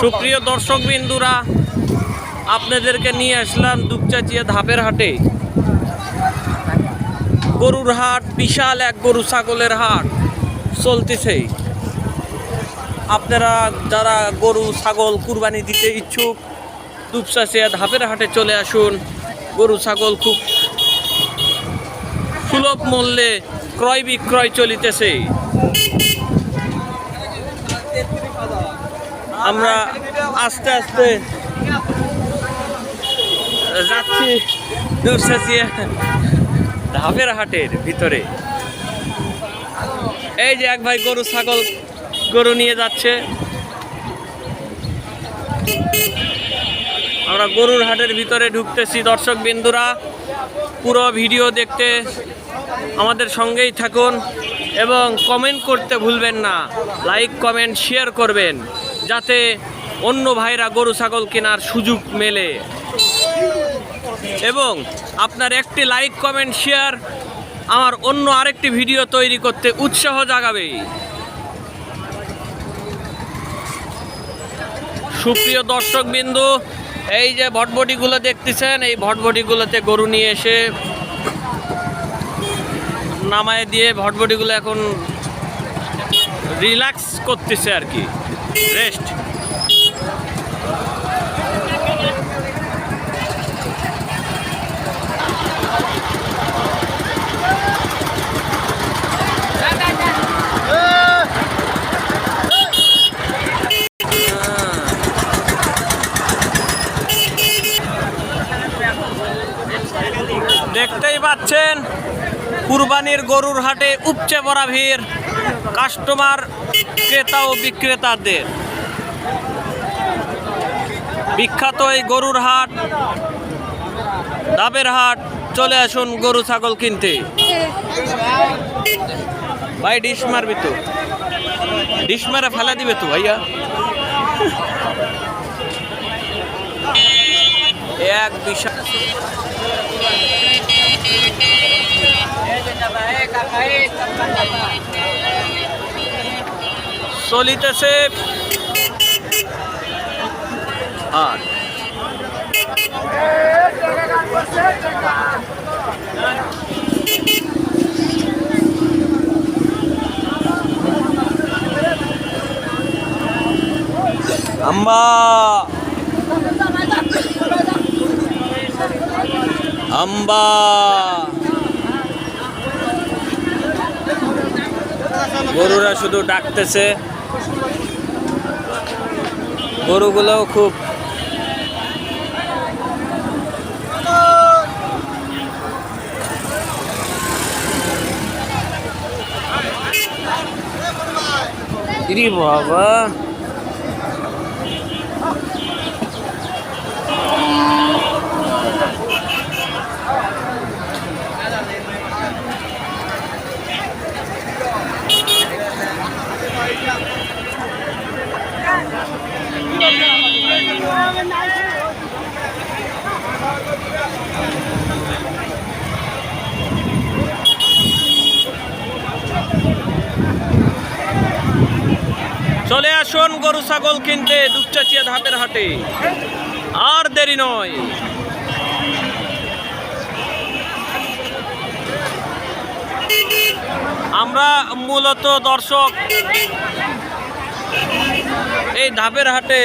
সুপ্রিয় দর্শক বিন্দুরা, আপনাদেরকে নিয়ে আসলাম দুপচাচিয়া ধাপের হাটে। গরুর হাট, বিশাল এক গরু ছাগলের হাট চলতেছে। আপনারা যারা গরু, ছাগল কুরবানি দিতে ইচ্ছুক, দুপচাচিয়া ধাপের হাটে চলে আসুন। গরু, ছাগল খুব সুলভ মূল্যে ক্রয় বিক্রয় চলিতেছে। আমরা আস্তে আস্তে যাচ্ছি ধাপের হাটের ভিতরে। এই যে এক ভাই গরু, ছাগল, গরু নিয়ে যাচ্ছে। আমরা গরুর হাটের ভিতরে ঢুকতেছি। দর্শক বিন্দুরা, পুরো ভিডিও দেখতে আমাদের সঙ্গেই থাকুন এবং কমেন্ট করতে ভুলবেন না। লাইক কমেন্ট শেয়ার করবেন যাতে অন্য ভাইরা গরু, ছাগল কেনার সুযোগ মেলে। এবং আপনার একটি লাইক কমেন্ট শেয়ার আমার অন্য আরেকটি ভিডিও তৈরি করতে উৎসাহ জাগাবে। সুপ্রিয় দর্শক বিন্দু এই যে ভটভটিগুলো দেখতেছেন, এই ভটভটিগুলোতে গরু নিয়ে এসে নামায় দিয়ে ভটভটিগুলো এখন রিল্যাক্স করতেছে আর কি। রেস্ট কুরবানির গরুর হাটে উপচে পড়া ভিড় কাস্টমার, ক্রেতা ও বিক্রেতাদের। বিখ্যাত এই গরুর হাট, ডাবের হাট, চলে আসুন গরু ছাগল কিনতে। ভাই, ডিশ মারবি তো। ডিশ মারে ফেলা দিবে তো ভাইয়া। এক বিশাল। চলিতেছে। আর। আম্বা আম্বা গরুরা শুধু ডাকতেছে। গরুগুলোও খুব বাবা। চলে আসুন গরু, ছাগল কিনতে দুপচাচিয়া ধাপের হাটে। আর দেরি নয়। আমরা মূলত দর্শক এই ধাপের হাটে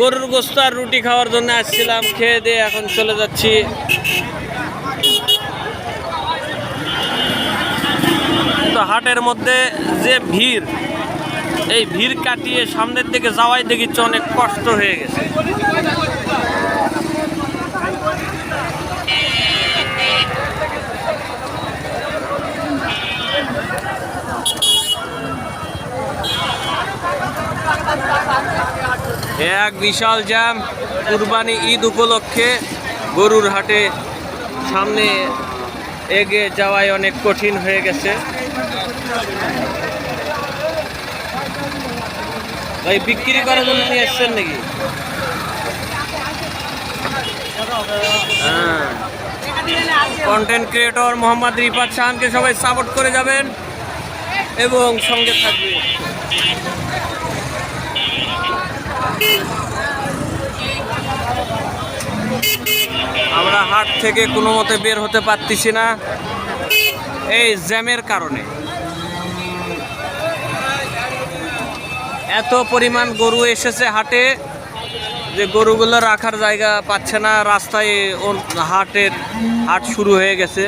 গরুর গোস্ত আর রুটি খাওয়ার জন্য আসছিলাম, খেয়ে দিয়ে এখন চলে যাচ্ছি। তো হাটের মধ্যে যে ভিড়, এই ভিড় কাটিয়ে সামনের দিকে যাওয়াই দেখিচ্ছে অনেক কষ্ট হয়ে গেছে। এক বিশাল জ্যাম কুরবানি ঈদ উপলক্ষে গরুর হাটে সামনে এগিয়ে যাওয়াই অনেক কঠিন হয়ে গেছে। ভাই, বিক্রি করার জন্য নিয়ে এসছেন নাকি? হ্যাঁ। কন্টেন্ট ক্রিয়েটর মোহাম্মদ রিফাত শাহানকে সবাই সাপোর্ট করে যাবেন এবং সঙ্গে থাকবে আমরা হাট থেকে কোনো মতে বের হতে পারতেছি না। এই জ্যামের কারণে। এত পরিমাণ গরু এসেছে হাটে যে গরুগুলো রাখার জায়গা পাচ্ছে না, রাস্তায় ওর হাটের হাট শুরু হয়ে গেছে।